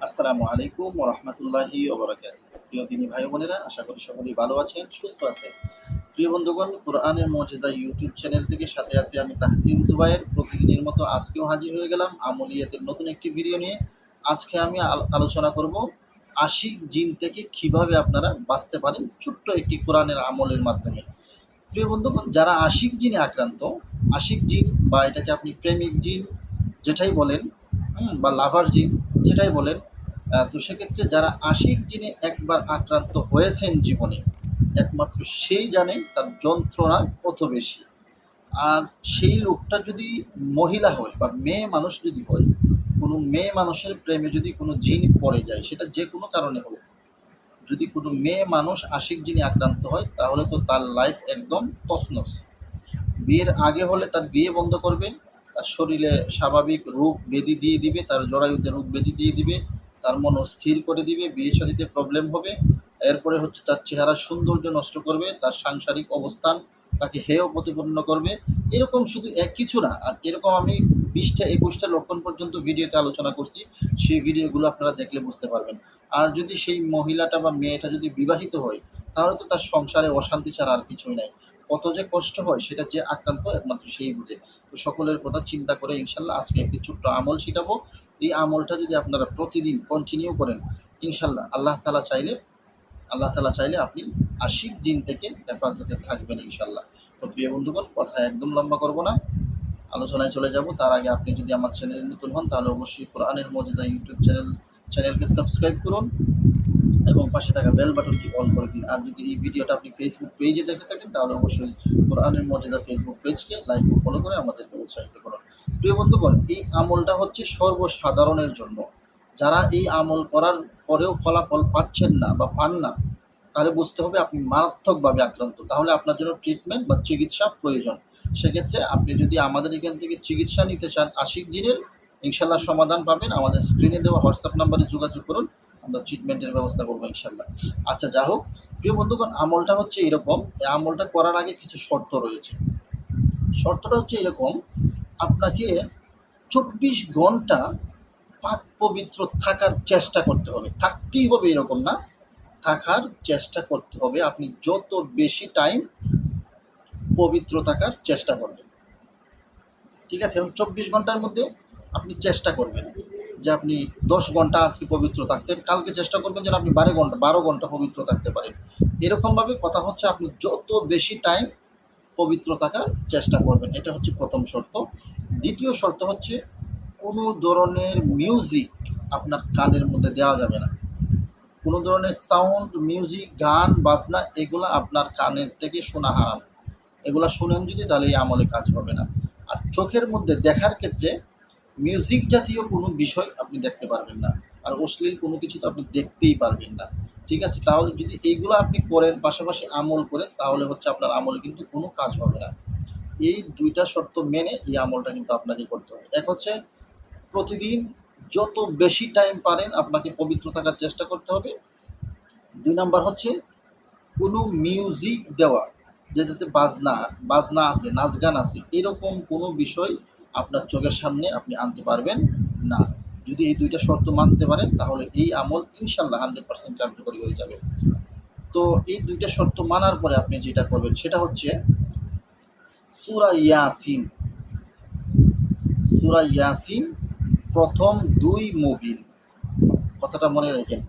আসসালামু আলাইকুম রহমতুল্লাহি ওবরাকাত প্রিয় দিনী ভাই বোনেরা, আশা করি সকলেই ভালো আছেন, সুস্থ আছেন। প্রিয় বন্ধুগণ, কোরআনের মজেদা ইউটিউব চ্যানেল থেকে সাথে আছি আমি তাহসিন জুবাইর প্রতিদিনের মতো আজকেও হাজির হয়ে গেলাম আমলিয়াতের নতুন একটি ভিডিও নিয়ে। আজকে আমি আল- আলোচনা করব আশিক জিন থেকে কীভাবে আপনারা বাঁচতে পারেন ছোট্ট একটি কোরআনের আমলের মাধ্যমে। প্রিয় বন্ধুগণ, যারা আশিক জিনে আক্রান্ত, আশিক জিন বা এটাকে আপনি প্রেমিক জিন যেটাই বলেন বা লাভার জিন যেটাই বলেন তো সেক্ষেত্রে যারা আশিক যিনি একবার আক্রান্ত হয়েছেন জীবনে, একমাত্র সেই জানে তার যন্ত্রণা কত বেশি। আর সেই লোকটা যদি মহিলা হয় বা মেয়ে মানুষ যদি হয়, কোনো মেয়ে মানুষের প্রেমে যদি কোনো জিন পড়ে যায়, সেটা যে কোনো কারণে হোক, যদি কোনো মেয়ে মানুষ আশিক জিনে আক্রান্ত হয়, তাহলে তো তার লাইফ একদম তছনছ। বিয়ের আগে হলে তার বিয়ে বন্ধ করবে, তার শরীরে স্বাভাবিক রোগ বেদি দিয়ে দিবে, তার জরায়ুতে রোগ বেদি দিয়ে দিবে তার মন স্থির করে দিবে, বিয়ে শাদিতে প্রবলেম হবে। এরপরে হচ্ছে তার চেহারা সৌন্দর্য নষ্ট করবে, তার সাংসারিক অবস্থান তাকে হেয় প্রতিপন্ন করবে। এরকম শুধু এক কিছু না, আর এরকম আমি বিশটা, একুশটা লক্ষণ পর্যন্ত ভিডিওতে আলোচনা করছি। সেই ভিডিওগুলো আপনারা দেখলে বুঝতে পারবেন। আর যদি সেই মহিলাটা বা মেয়েটা যদি বিবাহিত হয়, তাহলে তো তার সংসারে অশান্তি ছাড়া আর কিছুই নাই। কত যে কষ্ট হয়, সেটা যে আক্রান্ত একমাত্র সেই বুঝে। সকলের কথা চিন্তা করে ইনশাল্লাহ আজকে একটি ছোট্ট আমল শিখাবো। এই আমলটা যদি আপনারা প্রতিদিন কন্টিনিউ করেন, ইনশাল্লাহ আল্লাহ তালা চাইলে, আল্লাহ তালা চাইলে আপনি আশিক জিন থেকে হেফাজতে থাকবেন ইনশাল্লাহ। তো প্রিয় বন্ধুগণ, কথা একদম লম্বা করব না। আলোচনায় চলে যাব। তার আগে আপনি যদি আমার চ্যানেলে নতুন হন, তাহলে অবশ্যই কোরআনের মজেদা ইউটিউব চ্যানেল চ্যানেলকে সাবস্ক্রাইব করুন। এবং পাশে থাকা বেল বাটনটি অন করে দিন। আর যদি এই ভিডিওটা আপনি ফেসবুক পেজে দেখে থাকেন, তাহলে অবশ্যই কোরআনের মজেদা ফেসবুক পেজকে লাইক ও ফলো করে আমাদেরকে উৎসাহিত করুন। প্রিয় বন্ধুগণ, এই আমলটা হচ্ছে সর্বসাধারণের জন্য। যারা এই আমল করার পরেও ফলাফল পাচ্ছেন না বা পান না, তাহলে বুঝতে হবে আপনি মারাত্মকভাবে আক্রান্ত। তাহলে আপনার জন্য ট্রিটমেন্ট বা চিকিৎসা প্রয়োজন। সেক্ষেত্রে আপনি যদি আমাদের এখান থেকে চিকিৎসা নিতে চান আশিক জিনের ইনশাল্লাহ সমাধান পাবেন। আমাদের স্ক্রিনে দেওয়া হোয়াটসঅ্যাপ নাম্বারে যোগাযোগ করুন। আমরা ট্রিটমেন্টের ব্যবস্থা করব ইনশাল্লাহ। আচ্ছা যা হোক, প্রিয় বন্ধুগণ, আমলটা হচ্ছে এরকম। আমলটা করার আগে কিছু শর্ত রয়েছে। শর্তটা হচ্ছে এরকম, আপনাকে চব্বিশ ঘণ্টা পাক পবিত্র থাকার চেষ্টা করতে হবে। থাকতেই হবে এরকম না। থাকার চেষ্টা করতে হবে। আপনি যত বেশি টাইম পবিত্র থাকার চেষ্টা করবেন। ঠিক আছে? এবং চব্বিশ ঘণ্টার মধ্যে আপনি চেষ্টা করবেন। যে আপনি দশ ঘণ্টা আজকে পবিত্র থাকছেন, কালকে চেষ্টা করবেন যেন আপনি বারো ঘণ্টা বারো ঘণ্টা পবিত্র থাকতে পারেন। এরকমভাবে কথা হচ্ছে, আপনি যত বেশি টাইম পবিত্র থাকার চেষ্টা করবেন, এটা হচ্ছে প্রথম শর্ত। দ্বিতীয় শর্ত হচ্ছে, কোনো ধরনের মিউজিক আপনার কানের মধ্যে দেওয়া যাবে না। কোনো ধরনের সাউন্ড মিউজিক গান, বাজনা, এগুলো আপনার কানের থেকে শোনা হারাম। এগুলো শোনেন যদি, তাহলে এই আমলে কাজ হবে না। আর চোখের মধ্যে দেখার ক্ষেত্রে মিউজিক জাতীয় কোনো বিষয় আপনি দেখতে পারবেন না। আর অশ্লীল কোনো কিছু তো আপনি দেখতেই পারবেন না। ঠিক আছে? তাহলে যদি এইগুলো আপনি করেন, পাশাপাশি আমল করেন, তাহলে হচ্ছে আপনার আমলে কিন্তু কোনো কাজ হবে না। এই দুইটা শর্ত মেনে এই আমলটা কিন্তু আপনাকে করতে হবে। এক হচ্ছে প্রতিদিন যত বেশি টাইম পারেন আপনাকে পবিত্র থাকার চেষ্টা করতে হবে। দুই নাম্বার হচ্ছে কোনো মিউজিক দেওয়া, যেটাতে বাজনা বাজনা আছে, নাচ গান আছে, এরকম কোনো বিষয় আপনার চোখের সামনে আপনি আনতে পারবেন না। যদি এই দুইটা শর্ত মানতে পারেন, তাহলে এই আমল ইনশাল্লাহ হান্ড্রেড পার্সেন্ট কার্যকরী হয়ে যাবে। তো এই দুইটা শর্ত মানার পরে আপনি যেটা করবেন, সেটা হচ্ছে সুরা ইয়াসিন। সুরা ইয়াসিন প্রথম দুই মুবিন। কথাটা মনে রাখেন,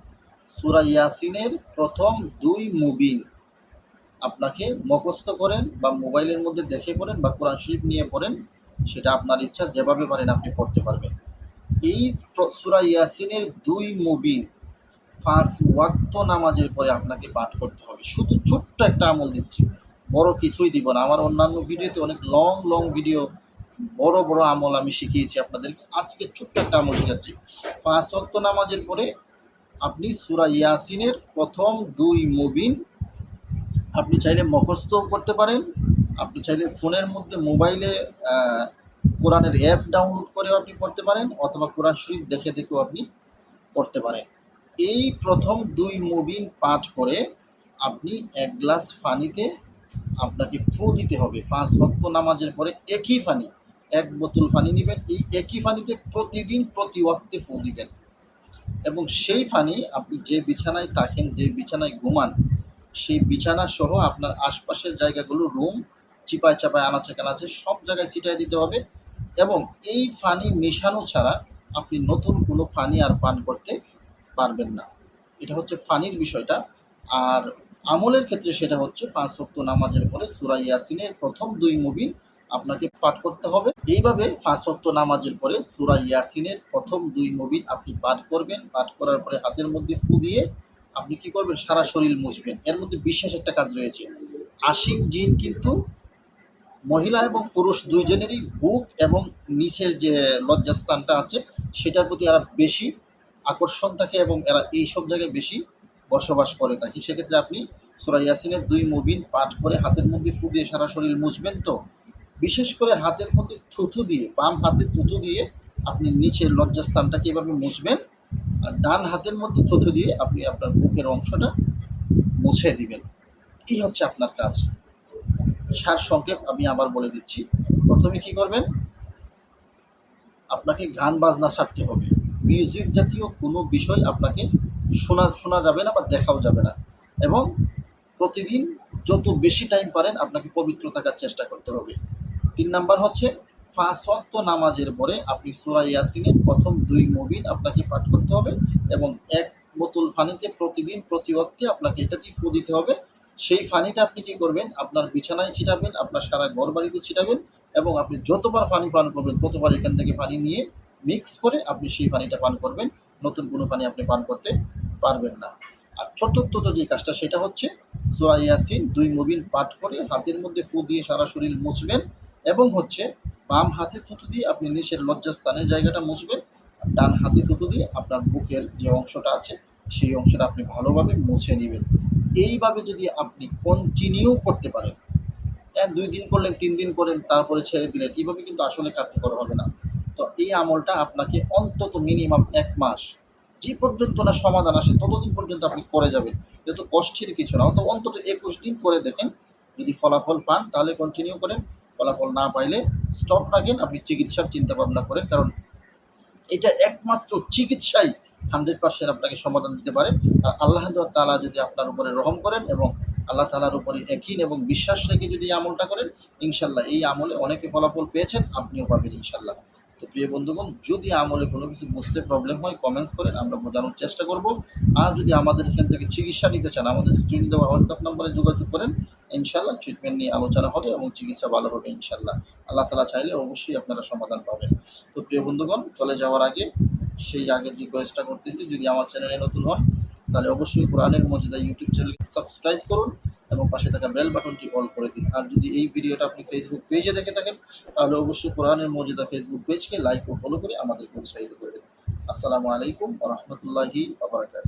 সুরা ইয়াসিনের প্রথম দুই মুবিন। আপনাকে মুখস্থ করেন বা মোবাইলের মধ্যে দেখে পড়েন বা কোরআন শরীফ নিয়ে পড়েন সেটা আপনার ইচ্ছা, যেভাবে পারেন আপনি পড়তে পারবেন। এই সুরা ইয়াসিনের দুই মুবিন পাঁচ ওয়াক্ত নামাজের পরে আপনাকে পাঠ করতে হবে। শুধু ছোট্ট একটা আমল দিচ্ছি। বড় কিছুই দিব না। আমার অন্যান্য ভিডিওতে অনেক লং লং ভিডিও, বড় বড় আমল আমি শিখিয়েছি আপনাদেরকে। আজকে ছোট্ট একটা আমল শেখাচ্ছি। পাঁচ ওয়াক্ত নামাজের পরে আপনি সুরা ইয়াসিনের প্রথম দুই মুবিন আপনি চাইলে মুখস্থও করতে পারেন। আপনি চাইলে ফোনের মধ্যে মোবাইলে কোরআনের অ্যাপ ডাউনলোড করেও আপনি পড়তে পারেন অথবা কোরআন শরীফ দেখে দেখেও আপনি পড়তে পারেন। এই প্রথম দুই মুবিন পাঠ করে আপনি এক গ্লাস পানিতে আপনাকে ফু দিতে হবে। পাঁচ ভক্ত নামাজের পরে একই পানি এক বোতল পানি নেবেন, এই একই পানিতে প্রতিদিন প্রতি ওয়াক্তে ফু দিবেন। এবং সেই পানি আপনি যে বিছানায় থাকেন, যে বিছানায় ঘুমান, সেই বিছানা সহ আপনার আশপাশের জায়গাগুলো, রুম চিপায় চাপায় আনাচে কানাচে সব জায়গায় ছিটাই দিতে হবে এবং এই ফানি মেশানো ছাড়া আপনি নতুন কোনো ফানি আর পান করতে পারবেন না। এটা হচ্ছে ফানির বিষয়টা। আর আমলের ক্ষেত্রে সেটা হচ্ছে পাঁচ ভক্ত নামাজের পরে সুরা ইয়াসিনের প্রথম দুই মুবিন আপনাকে পাঠ করতে হবে। এইভাবে পাঁচ ভক্ত নামাজের পরে সুরা ইয়াসিনের প্রথম দুই মুবিন আপনি পাঠ করবেন। পাঠ করার পরে হাতের মধ্যে ফু দিয়ে আপনি কি করবেন? সারা শরীর মুছবেন। এর মধ্যে বিশেষ একটা কাজ রয়েছে। আশিক জিন কিন্তু মহিলা এবং পুরুষ দুইজনেরই বুক এবং নিচের যে লজ্জাস্থানটা আছে, সেটার প্রতি এরা বেশি আকর্ষণ থাকে এবং এরা এই সব জায়গায় বেশি বসবাস করে থাকে। সেক্ষেত্রে আপনি সুরা ইয়াসিনের দুই মুবিন পাঠ করে হাতের মধ্যে ফু দিয়ে সারা শরীর মুছবেন তো? বিশেষ করে হাতের মধ্যে থুথু দিয়ে, বাম হাতে থুথু দিয়ে আপনি নিচের লজ্জাস্থানটাকে এভাবে মুছবেন আর ডান হাতের মধ্যে থুথু দিয়ে আপনি আপনার বুকের অংশটা মুছে দিবেন। এই হচ্ছে আপনার কাজ। সার সংক্ষেপ আমি আবার বলে দিচ্ছি। প্রথমে কি করবেন? আপনাকে গান বাজনা ছাড়তে হবে। মিউজিক জাতীয় কোনো বিষয় আপনাকে শোনা শোনা যাবে না বা দেখাও যাবে না। এবং প্রতিদিন যত বেশি টাইম পারেন আপনাকে পবিত্র থাকার চেষ্টা করতে হবে। তিন নাম্বার হচ্ছে ওয়াক্ত নামাজের পরে আপনি সুরা ইয়াসিনের প্রথম দুই মুবিন আপনাকে পাঠ করতে হবে এবং এক বোতল ফানিতে প্রতিদিন প্রতি ওয়াক্তে আপনাকে এটা দিয়ে ফু দিতে হবে। সেই ফানিটা আপনি কি করবেন? আপনার বিছানায় ছিটাবেন, আপনার সারা ঘর বাড়িতে ছিটাবেন এবং আপনি যতবার পানি পান করবেন, ততবার এখান থেকে পানি নিয়ে মিক্স করে আপনি সেই পানিটা পান করবেন। নতুন কোনো পানি আপনি পান করতে পারবেন না। আর চতুর্থ যে কাজটা, সেটা হচ্ছে সুরা ইয়াসিন দুই মুবিন পাঠ করে হাতের মধ্যে ফু দিয়ে সারা শরীর মুছবেন এবং হচ্ছে বাম হাতে থুতু দিয়ে আপনি নিচের লজ্জাস্থানের জায়গাটা মুছবেন। ডান হাতে থুতু দিয়ে আপনার বুকের যে অংশটা আছে সেই অংশটা আপনি ভালোভাবে মুছে নেবেন। এইভাবে যদি আপনি কন্টিনিউ করতে পারেন দুই দিন করলেন, তিন দিন করেন তারপরে ছেড়ে দিলেন, এইভাবে কিন্তু আসলে কার্যকর হবে না। তো এই আমলটা আপনাকে অন্তত মিনিমাম এক মাস, যে পর্যন্ত না সমাধান আসে, ততদিন পর্যন্ত আপনি করে যাবেন। এটা তো কষ্টের কিছু না তো অন্তত একুশ দিন করে দেখেন। যদি ফলাফল পান, তাহলে কন্টিনিউ করেন। ফলাফল না পাইলে স্টপ রাখেন আপনি চিকিৎসার চিন্তা ভাবনা করেন। কারণ এটা একমাত্র চিকিৎসাই হান্ড্রেড পার্সেন্ট আপনাকে সমাধান দিতে পারে। আর আল্লাহ তালা যদি আপনার উপরে রহম করেন এবং আল্লাহ তালার উপরে একিন এবং বিশ্বাস রেখে যদি আমলটা করেন ইনশাল্লাহ এই আমলে অনেকে ফলাফল পেয়েছেন, আপনিও পাবেন ইনশাল্লাহ তো প্রিয় বন্ধুগণ, যদি আমলে কোনো কিছু বুঝতে প্রবলেম হয় কমেন্টস করেন, আমরা বোঝানোর চেষ্টা করব। আর যদি আমাদের এখান থেকে চিকিৎসা নিতে চান, আমাদের স্ক্রিন দেওয়া হোয়াটসঅ্যাপ নম্বরে যোগাযোগ করেন ইনশাল্লাহ ট্রিটমেন্ট নিয়ে আলোচনা হবে এবং চিকিৎসা ভালো হবে ইনশাল্লাহ আল্লাহ তালা চাইলে অবশ্যই আপনারা সমাধান পাবেন। তো প্রিয় বন্ধুগণ, চলে যাওয়ার আগে সেই আগের রিকোয়েস্টটা করতেছি। যদি আমার চ্যানেলে নতুন হয় তাহলে অবশ্যই কোরআনের মজুদা ইউটিউব চ্যানেল সাবস্ক্রাইব করুন এবং পাশে থাকা বেল বাটনটি অল করে দিন। আর যদি এই ভিডিওটা আপনি ফেসবুক পেজে দেখে থাকেন, তাহলে অবশ্যই কোরআনের মজুদা ফেসবুক পেজকে লাইক ও ফলো করে আমাদেরকে উৎসাহিত করে করবেন আসসালামু আলাইকুম রহমতুল্লাহি আবরাকাত